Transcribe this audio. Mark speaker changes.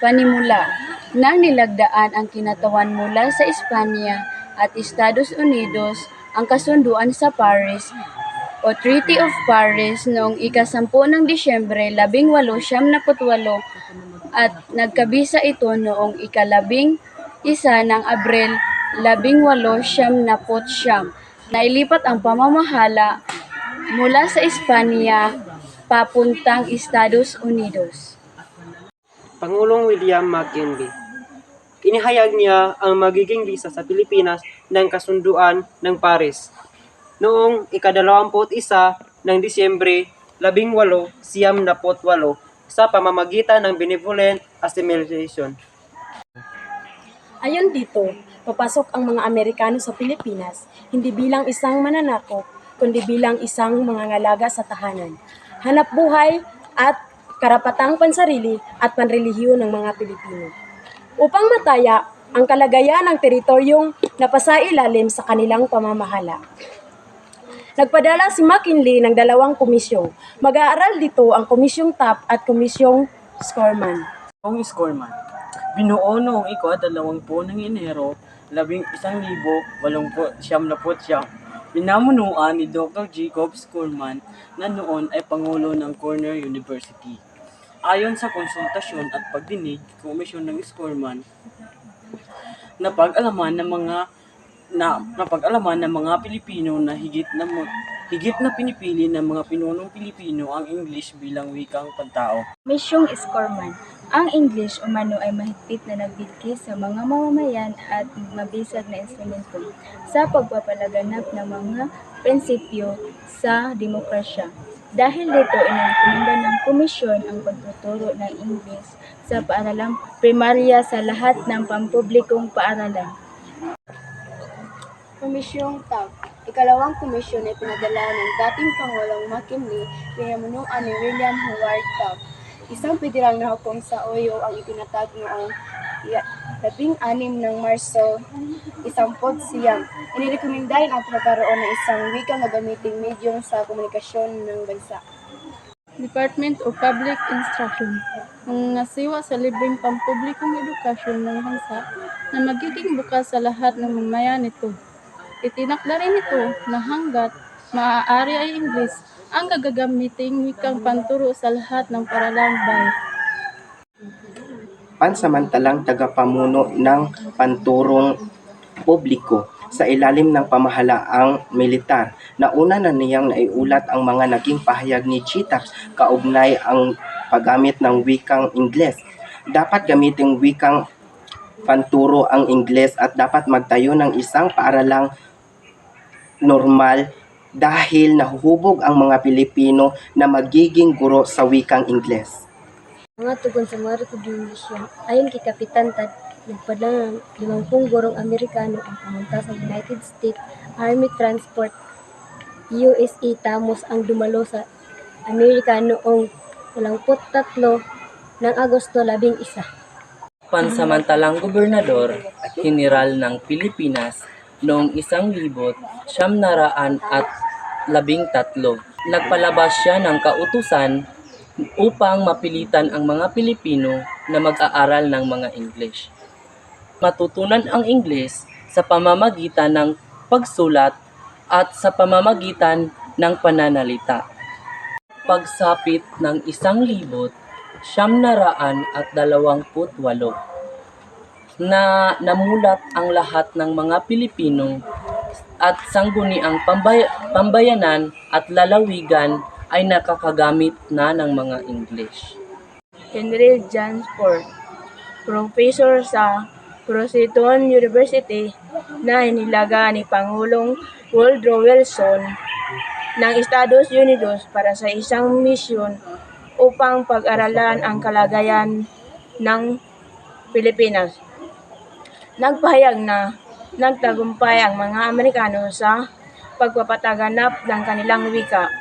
Speaker 1: panimula nang nilagdaan ang kinatawan mula sa Espanya at Estados Unidos ang kasunduan sa Paris o Treaty of Paris noong ikasampu ng Disyembre 1878 at nagkabisa ito noong ikalabing isa ng Abril 1879. Nailipat ang pamamahala mula sa Espanya papuntang Estados Unidos.
Speaker 2: Pangulong William McKinley. Inihayag niya ang magiging bisa sa Pilipinas ng kasunduan ng Paris noong ikadalawamput isa ng Disyembre 18 siyam na potwalo sa pamamagitan ng Benevolent Assimilation.
Speaker 3: Ayon dito, papasok ang mga Amerikano sa Pilipinas hindi bilang isang mananakop, kundi bilang isang mangangalaga sa tahanan, hanap buhay at karapatang pansarili at panrelihiyon ng mga Pilipino. Upang mataya ang kalagayan ng teritoryong napasailalim sa kanilang pamamahala. Nagpadala si McKinley ng dalawang komisyon. Mag-aaral dito ang komisyong TAP at komisyong Scorman.
Speaker 4: Ang Scorman, binuo noong ika-dalawampu ng Enero, labing isang libo, walongpo, siyam na po siyam. Pinamunuan ni Dr. Jacob Scorman na noon ay Pangulo ng Cornell University. Ayon sa konsultasyon at pagdinig, komisyon ng Scorman, napag-alaman ng mga na napag-alaman ng mga Pilipino na higit na higit na pinipili ng mga pinunong Pilipino ang English bilang wikang pantao.
Speaker 1: Misyong Scorman. Ang English umano ay mahigpit na nagbigay sa mga mamamayan at mabisag na instrumento sa pagpapalaganap ng mga prinsipyo sa demokrasya. Dahil dito, inagpunda ng komisyon ang pagtuturo ng English sa paaralang primarya sa lahat ng pampublikong paaralan. Komisyong TAG Ikalawang komisyon ay pinadala ng dating Pangulong McKinley, pinamunuan ni William Howard Taft. Isang federal na hukom sa Oyo ang itinatag noong labing anim ng Marso, isampot siyam. Inirekomenda rin ang pagkakaroon ng isang wikang na gamiting medyum sa komunikasyon ng bansa. Department of Public Instruction ang ngasiwa sa libreng pampublikong edukasyon ng bansa na magiging bukas sa lahat ng mamayan nito. Itinakda rin ito na hanggat maaari ay Ingles ang gagagamiting wikang panturo sa lahat ng paralang bayan.
Speaker 5: pansamantalang tagapamuno ng panturong publiko sa ilalim ng pamahalaang militar. Nauna na niyang naiulat ang mga naging pahayag ni Chitaps kaugnay ang paggamit ng wikang Ingles. Dapat gamitin wikang panturo ang Ingles at dapat magtayo ng isang paaralang normal dahil nahuhubog ang mga Pilipino na magiging guro sa wikang Ingles.
Speaker 6: Mga tugon sa mga rekomendasyon, ayon kay Kapitan Tad, nagpadala ng limampung gorong Amerikano ang pumunta sa United States Army Transport USA Tamos ang dumalo sa Amerika noong 83 ng Agosto 11.
Speaker 7: pansamantalang gobernador general ng Pilipinas noong isang libot siyam naraan at labing tatlo. Nagpalabas siya ng kautusan upang mapilitan ang mga Pilipino na mag-aaral ng mga English. Matutunan ang Ingles sa pamamagitan ng pagsulat at sa pamamagitan ng pananalita. Pagsapit ng isang libot, siyam naraan at dalawamput walo na namulat ang lahat ng mga Pilipino at sangguniang pambay- pambayanan at lalawigan ay nakakagamit na ng mga English.
Speaker 1: Henry Jansport, professor sa Princeton University na inilaga ni Pangulong Woodrow Wilson ng Estados Unidos para sa isang misyon upang pag-aralan ang kalagayan ng Pilipinas. Nagpahayag na nagtagumpay ang mga Amerikano sa pagpapataganap ng kanilang wika